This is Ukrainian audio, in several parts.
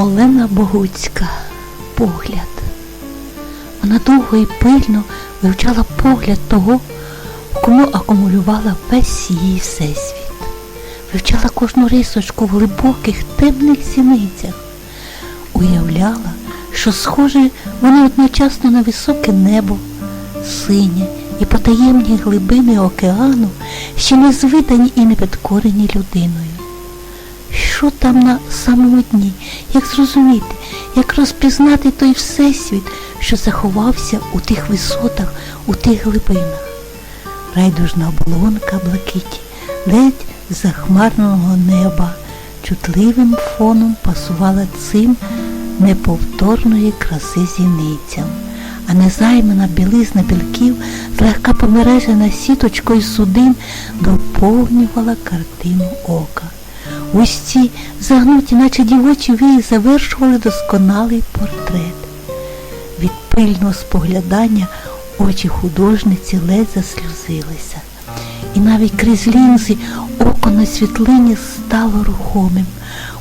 Олена Богуцька. Погляд. Вона довго і пильно вивчала погляд того, кому акумулювала весь її всесвіт. Вивчала кожну рисочку в глибоких темних сіницях. Уявляла, що схоже вони одночасно на високе небо, синє і потаємні глибини океану, ще не звидані і не підкорені людиною. Що там на самому дні, як зрозуміти, як розпізнати той всесвіт, що заховався у тих висотах, у тих глибинах. Райдужна оболонка блакиті, ледь захмарного неба, чутливим фоном пасувала цим неповторної краси зіницям, а незаймана білизна білків, злегка помережена сіточкою судин, доповнювала картину ока. Ось загнуті, наче дівочі вії, завершували досконалий портрет. Від пильного споглядання очі художниці ледь засльозилися. І навіть крізь лінзи око на світлині стало рухомим.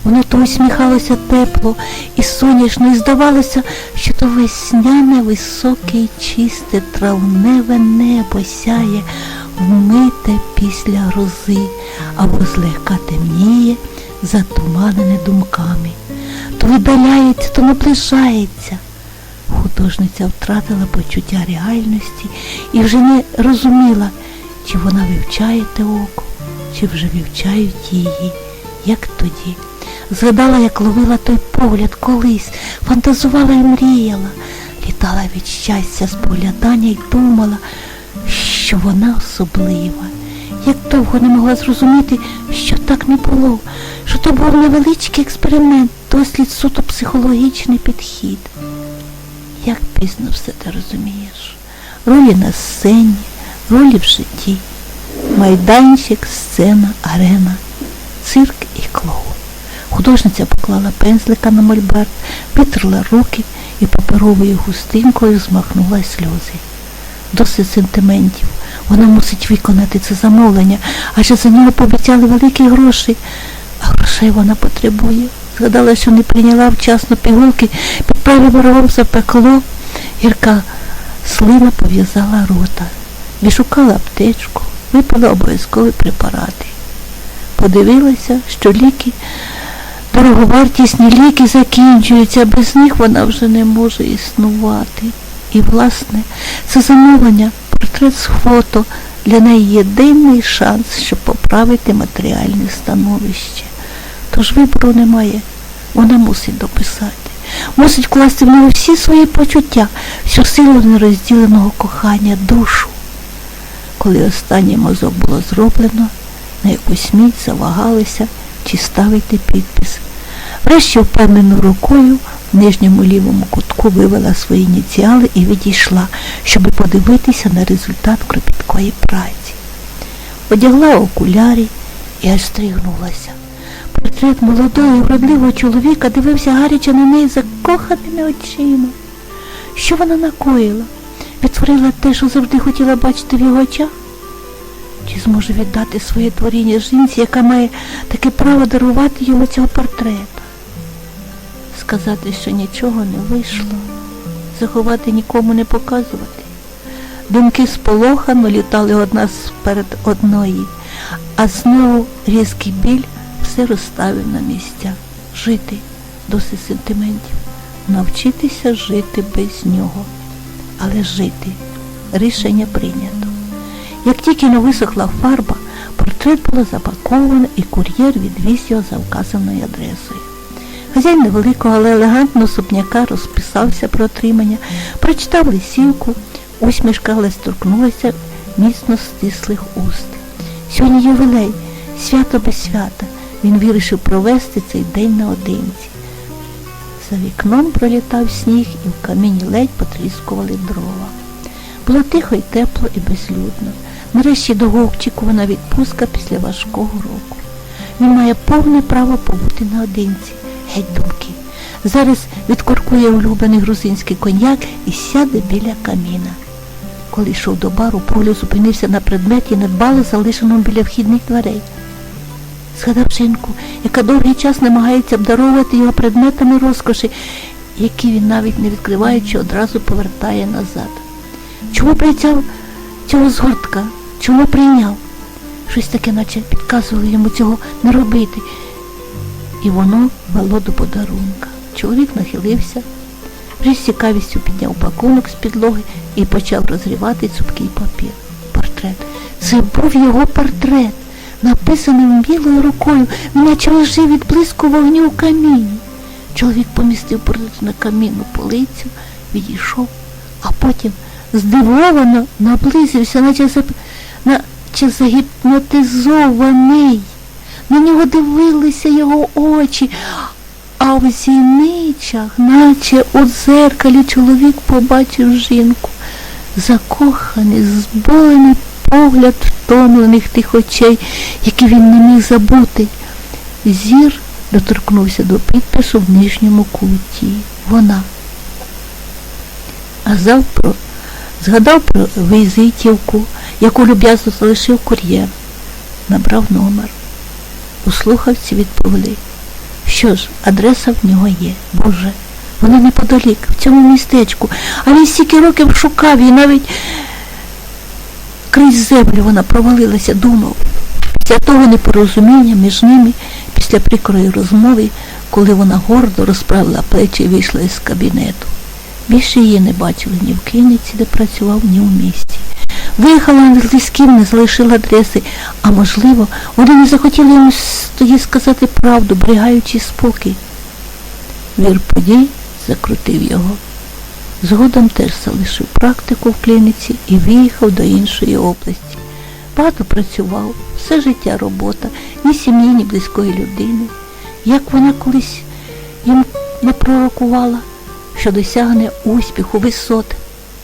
Воно то усміхалося тепло і сонячно, і здавалося, що то весняне, високе і чисте травневе небо сяє вмите після грози або злегка темніє, затуманене думками. То видаляється, то наближається. Художниця втратила почуття реальності і вже не розуміла, чи вона вивчає те око, чи вже вивчають її, як тоді. Згадала, як ловила той погляд колись, фантазувала і мріяла, літала від щастя споглядання і думала, що вона особлива. Як довго не могла зрозуміти, що так не було, що то був невеличкий експеримент, дослід суто психологічний підхід. Як пізно все ти розумієш? Ролі на сцені, ролі в житті, майданчик, сцена, арена, цирк і клоун. Художниця поклала пензлика на мольберт, витерла руки і паперовою густинкою змахнула сльози. Досить сентиментів. Вона мусить виконати це замовлення, адже за нього пообіцяли великі гроші, а грошей вона потребує. Згадала, що не прийняла вчасно пігулки, підправила ворогом запекло, гірка слина пов'язала рота, відшукала аптечку, випила обов'язкові препарати. Подивилася, що ліки, дороговартісні ліки закінчуються, без них вона вже не може існувати. І, власне, це замовлення, портрет з фото для неї єдиний шанс, щоб поправити матеріальне становище. Тож вибору немає, вона мусить дописати, мусить вкласти в нього всі свої почуття, всю силу нерозділеного кохання, душу. Коли останній мозок було зроблено, на якусь мить завагалися, чи ставити підпис. Врешті впевненою рукою нижньому лівому кутку вивела свої ініціали і відійшла, щоб подивитися на результат кропіткої праці. Одягла окулярі і аж стригнулася. Портрет молодого і вродливого чоловіка дивився гаряче на неї закоханими очима. Що вона накоїла? Відтворила те, що завжди хотіла бачити в його очах? Чи зможе віддати своє творіння жінці, яка має таке право дарувати йому цього портрета? Сказати, що нічого не вийшло, заховати нікому не показувати. Думки сполохано літали одна перед одної, а знову різкий біль все розставив на місця. Жити досить сентиментів, навчитися жити без нього. Але жити рішення прийнято. Як тільки не висохла фарба, портрет було запаковано і кур'єр відвіз його за вказаною адресою. Хазяїн невеликого, але елегантного супняка розписався про отримання, прочитав лисівку, усмішка ледь торкнулася міцно стислих уст. Сьогодні ювілей, свято без свята. Він вирішив провести цей день наодинці. За вікном пролітав сніг і в каміні ледь потріскували дрова. Було тихо і тепло і безлюдно. Нарешті довгоочікувана відпустка після важкого року. Він має повне право побути наодинці. Геть думки. Зараз відкоркує улюблений грузинський коньяк і сяде біля каміна. Коли йшов до бару, погляд зупинився на предметі недбало залишеному біля вхідних дверей. Згадав жінку, яка довгий час намагається обдаровувати його предметами розкоші, які він навіть не відкриваючи, одразу повертає назад. Чому прийняв цього згортка? Чому прийняв? Щось таке, наче підказувало йому цього не робити. І воно вело до подарунка. Чоловік нахилився, вже з цікавістю підняв пакунок з підлоги і почав розрівати цупкий папір. Портрет. Це був його портрет, написаний білою рукою, наче лежив від блиску вогню у каміні. Чоловік помістив портрет на камінну полицю, відійшов, а потім здивовано наблизився, наче, зап... наче загіпнотизований. На нього дивилися його очі, а в зіничах, наче у дзеркалі, чоловік побачив жінку. Закоханий, зболений погляд втомлених тих очей, які він не міг забути. Зір доторкнувся до підпису в нижньому куті. Вона. А завтра згадав про візитівку, яку люб'язно залишив кур'єр. Набрав номер. У слухавці відповіли. Що ж, адреса в нього є. Боже, вона неподалік, в цьому містечку. А він стільки років шукав і навіть крізь землю вона провалилася, думав. Після того непорозуміння між ними, після прикрої розмови, коли вона гордо розправила плечі і вийшла із кабінету. Більше її не бачили ні в Кинниці, де працював, ні в місті. Виїхала не з лісків, не залишила адреси, а можливо, вони не захотіли йому тоді сказати правду, берігаючи спокій. Вір подій закрутив його. Згодом теж залишив практику в клініці і виїхав до іншої області. Багато працював, все життя робота, ні сім'ї, ні близької людини. Як вона колись йому напророкувала, що досягне успіху, висот.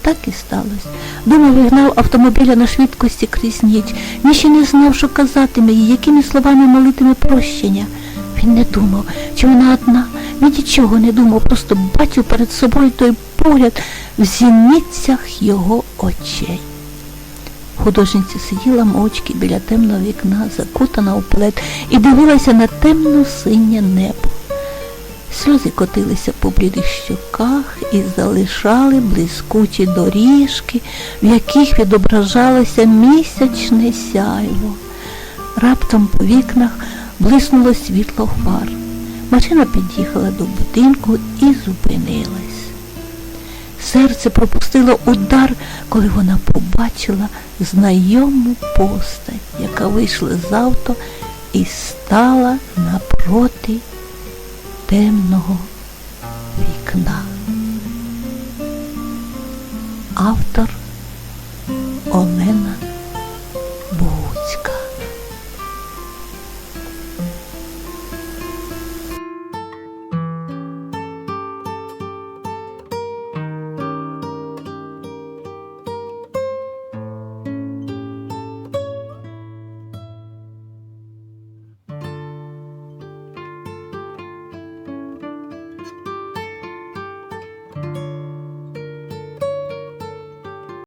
Так і сталося. Дома вигнав автомобіля на швидкості крізь ніч. Він ще не знав, що казатиме їй, якими словами молитиме прощення. Він не думав, чи вона одна. Він нічого не думав, просто бачив перед собою той погляд в зіницях його очей. Художниця сиділа мовчки біля темного вікна, закутана у плед, і дивилася на темно-синє небо. Сльози котилися по блідих щоках і залишали блискучі доріжки, в яких відображалося місячне сяйво. Раптом по вікнах блиснуло світло фар. Машина під'їхала до будинку і зупинилась. Серце пропустило удар, коли вона побачила знайому постать, яка вийшла з авто і стала напроти темного вікна. Автор Олена